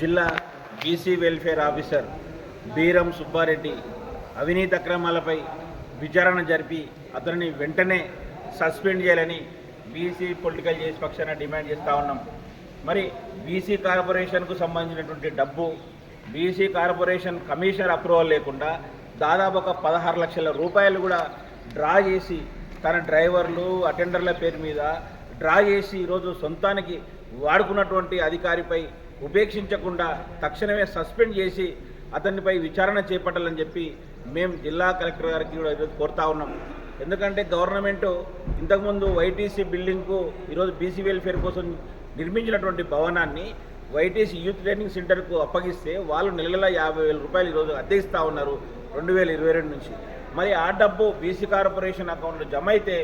జిల్లా BC welfare officer Beeram Subbareddy అవినీతి అక్రమాలపై విచారణ జరిపి అతనిని వెంటనే సస్పెండ్ చేయాలని బీసీ పొలిటికల్ చేసి పక్షాన డిమాండ్ చేస్తూ ఉన్నాం. మరి బీసీ కార్పొరేషన్కు సంబంధించినటువంటి డబ్బు బీసీ కార్పొరేషన్ కమిషనర్ అప్రూవల్ లేకుండా దాదాపు ఒక పదహారు లక్షల రూపాయలు కూడా డ్రా చేసి తన డ్రైవర్లు అటెండర్ల పేరు మీద డ్రా చేసి ఈరోజు సొంతానికి వాడుకున్నటువంటి అధికారిపై ఉపేక్షించకుండా తక్షణమే సస్పెండ్ చేసి అతనిపై విచారణ చేపట్టాలని చెప్పి మేము జిల్లా కలెక్టర్ గారికి కూడా ఈరోజు కోరుతా ఉన్నాం. ఎందుకంటే గవర్నమెంట్ ఇంతకుముందు వైటీసీ బిల్డింగ్కు ఈరోజు బీసీ వెల్ఫేర్ కోసం నిర్మించినటువంటి భవనాన్ని వైటీసీ యూత్ ట్రైనింగ్ సెంటర్కు అప్పగిస్తే వాళ్ళు నెల నెల యాభై వేల రూపాయలు ఈరోజు అద్దె ఇస్తూ ఉన్నారు రెండు వేల ఇరవై రెండు నుంచి. మరి ఆ డబ్బు బీసీ కార్పొరేషన్ అకౌంట్లో జమ అయితే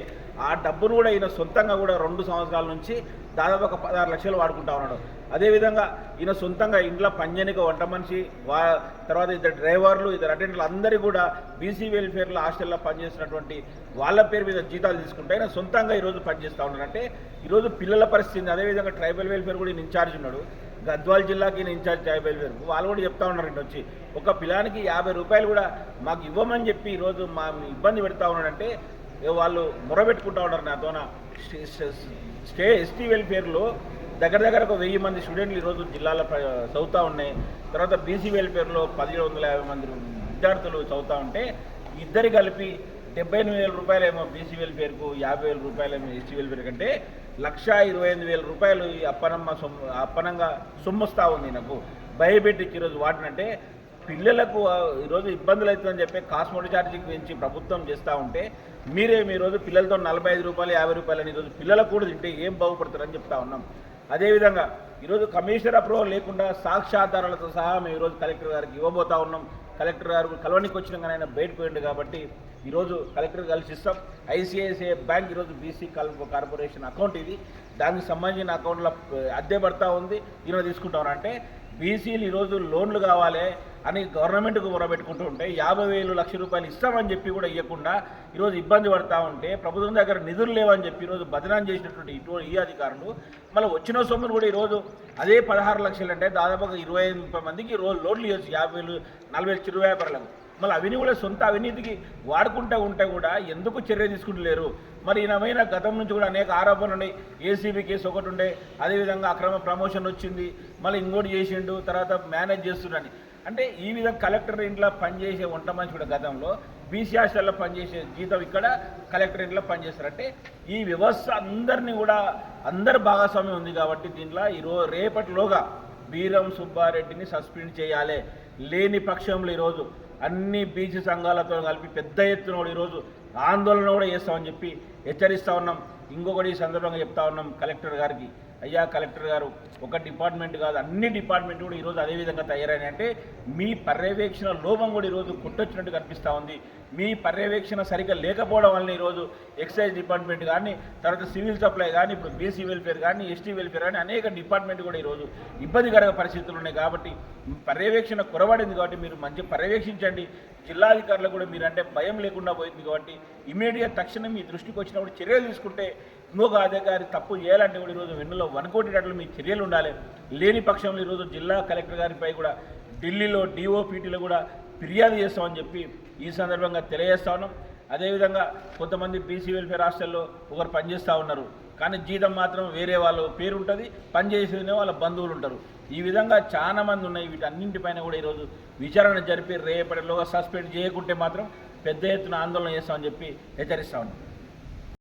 ఆ డబ్బును కూడా ఈయన సొంతంగా కూడా రెండు సంవత్సరాల నుంచి దాదాపు ఒక పదహారు లక్షలు వాడుకుంటా ఉన్నాడు. అదేవిధంగా ఈయన సొంతంగా ఇంట్లో పంజనిక వంట మనిషి వా తర్వాత ఇద్దరు డ్రైవర్లు ఇద్దరు అటెండర్లు అందరికీ కూడా బీసీ వెల్ఫేర్లో హాస్టల్లో పనిచేసినటువంటి వాళ్ళ పేరు మీద జీతాలు తీసుకుంటే ఆయన సొంతంగా ఈరోజు పనిచేస్తూ ఉన్నాడంటే అంటే ఈరోజు పిల్లల పరిస్థితి అదేవిధంగా ట్రైబల్ వెల్ఫేర్ కూడా ఈయన ఇన్ఛార్జ్ ఉన్నాడు. గద్వాల్ జిల్లాకి ఈయన ఇన్ఛార్జ్ ట్రైబల్ వెల్ఫేర్. వాళ్ళు కూడా చెప్తా ఉన్నారు ఇంటి వచ్చి. ఒక పిల్లానికి యాభై రూపాయలు కూడా మాకు ఇవ్వమని చెప్పి ఈరోజు మా ఇబ్బంది పెడతా ఉన్నాడంటే వాళ్ళు మొరబెట్టుకుంటా ఉన్నారు నాతోన స్టే- స్టే- ఎస్టీ వెల్ఫేర్లో దగ్గర దగ్గర ఒక వెయ్యి మంది స్టూడెంట్లు ఈరోజు జిల్లాలో చదువుతూ ఉన్నాయి. తర్వాత బీసీ వెల్ఫేర్లో పదిహేడు వందల యాభై మంది విద్యార్థులు చదువుతూ ఉంటే ఇద్దరు కలిపి డెబ్బై ఎనిమిది వేల రూపాయలేమో బీసీ వెల్ఫేర్కు యాభై వేల రూపాయలేమో ఎస్టీ వెల్ఫేర్ కంటే లక్ష ఇరవై ఎనిమిది వేల రూపాయలు ఈ అప్పనమ్మ సొమ్ము అప్పనంగా సొమ్ముస్తా ఉంది నాకు. భయపెట్టించి ఈరోజు వాటినంటే పిల్లలకు ఈరోజు ఇబ్బందులు అవుతుందని చెప్పి కాస్మోటి ఛార్జీ గురించి ప్రభుత్వం చేస్తూ ఉంటే మీరేమి ఈరోజు పిల్లలతో నలభై ఐదు రూపాయలు యాభై రూపాయలు అని ఈరోజు పిల్లలకు కూడా తింటే ఏం బాగుపడతారని చెప్తా ఉన్నాం. అదేవిధంగా ఈరోజు కమిషనర్ అప్రూవల్ లేకుండా సాక్ష్యాధారాలతో సహా మేము ఈరోజు కలెక్టర్ గారికి ఇవ్వబోతా ఉన్నాం. కలెక్టర్ గారు కలవనికి వచ్చిన కానీ ఆయన బయట పోయిండు కాబట్టి ఈరోజు కలెక్టర్ కలిసి ఇస్తాం ఐసిఐసిఐ బ్యాంక్ ఈరోజు బీసీ కార్పొరేషన్ అకౌంట్ ఇది. దానికి సంబంధించిన అకౌంట్లో అద్దె పడతా ఉంది. ఈరోజు తీసుకుంటాం అంటే బీసీలు ఈరోజు లోన్లు కావాలి. అని గవర్నమెంట్కు మొరబెట్టుకుంటూ ఉంటే యాభై వేలు లక్ష రూపాయలు ఇస్తామని చెప్పి కూడా ఇవ్వకుండా ఈరోజు ఇబ్బంది పడతా ఉంటే ప్రభుత్వం దగ్గర నిధులు లేవని చెప్పి ఈరోజు బదనాం చేసినటువంటి ఇటు ఈ అధికారులు మళ్ళీ వచ్చిన సొమ్ములు కూడా ఈరోజు అదే పదహారు లక్షలు అంటే దాదాపుగా ఇరవై ఐదు ముప్పై మందికి రోజు లోన్లు ఇవ్వచ్చు యాభై వేలు నలభై వేలు చిరు వ్యాపారులకు. మళ్ళీ అవినీ కూడా సొంత అవినీతికి వాడుకుంటూ ఉంటే కూడా ఎందుకు చర్య తీసుకుంటలేరు? మరి ఈయనమైన గతం నుంచి కూడా అనేక ఆరోపణలు ఉన్నాయి. ఏసీబీ కేసు ఒకటి ఉండే అదేవిధంగా అక్రమ ప్రమోషన్ వచ్చింది మళ్ళీ ఇంకోటి చేసిండు తర్వాత మేనేజ్ చేస్తున్నాడని అంటే ఈ విధంగా కలెక్టర్ ఇంట్లో పనిచేసే వంట మనుషుడు కూడా గతంలో బీసీ హాస్టల్లో పనిచేసే జీతం ఇక్కడ కలెక్టర్ ఇంట్లో పనిచేస్తారు. అంటే ఈ వ్యవస్థ అందరినీ కూడా అందరి భాగస్వామ్యం ఉంది కాబట్టి దీంట్లో ఈరోజు రేపటిలోగా బీరం సుబ్బారెడ్డిని సస్పెండ్ చేయాలి. లేని పక్షంలో ఈరోజు అన్ని బీసీ సంఘాలతో కలిపి పెద్ద ఎత్తున కూడా ఈరోజు ఆందోళన కూడా చేస్తామని చెప్పి హెచ్చరిస్తా ఉన్నాం. ఇంకొకటి ఈ సందర్భంగా చెప్తా ఉన్నాం కలెక్టర్ గారికి. అయ్యా కలెక్టర్ గారు ఒక డిపార్ట్మెంట్ కాదు అన్ని డిపార్ట్మెంట్ కూడా ఈరోజు అదే విధంగా అంటే మీ పర్యవేక్షణ లోపం కూడా ఈరోజు కొట్టొచ్చినట్టు కనిపిస్తూ ఉంది. మీ పర్యవేక్షణ సరిగ్గా లేకపోవడం వలన ఈరోజు ఎక్సైజ్ డిపార్ట్మెంట్ కానీ తర్వాత సివిల్ సప్లై కానీ ఇప్పుడు బీసీ వెల్ఫేర్ కానీ ఎస్టీ వెల్ఫేర్ కానీ అనేక డిపార్ట్మెంట్ కూడా ఈరోజు ఇబ్బందికర పరిస్థితులు ఉన్నాయి. కాబట్టి పర్యవేక్షణ కొరబడింది కాబట్టి మీరు మంచి పర్యవేక్షించండి. జిల్లాధికారులు కూడా మీరంటే భయం లేకుండా పోయింది కాబట్టి ఇమీడియట్ తక్షణం మీ దృష్టికి వచ్చినప్పుడు చర్యలు తీసుకుంటే ఇంకొక అధికారి తప్పు చేయాలంటే కూడా ఈరోజు వెన్నులో వనకోటేటట్లు మీ చర్యలు ఉండాలి. లేని పక్షంలో ఈరోజు జిల్లా కలెక్టర్ గారిపై కూడా ఢిల్లీలో డిఓపీటీలో కూడా ఫిర్యాదు చేస్తామని చెప్పి ఈ సందర్భంగా తెలియజేస్తా ఉన్నాం. అదేవిధంగా కొంతమంది బీసీ వెల్ఫేర్ హాస్టల్లో ఒకరు పనిచేస్తూ ఉన్నారు. కానీ జీతం మాత్రం వేరే వాళ్ళ పేరు ఉంటుంది పనిచేసేనే వాళ్ళ బంధువులు ఉంటారు. ఈ విధంగా చాలా మంది ఉన్నాయి. వీటన్నింటిపైన కూడా ఈరోజు విచారణ జరిపి రేపటిలోగా సస్పెండ్ చేయకుంటే మాత్రం పెద్ద ఎత్తున ఆందోళన చేస్తామని చెప్పి హెచ్చరిస్తా ఉన్నాం.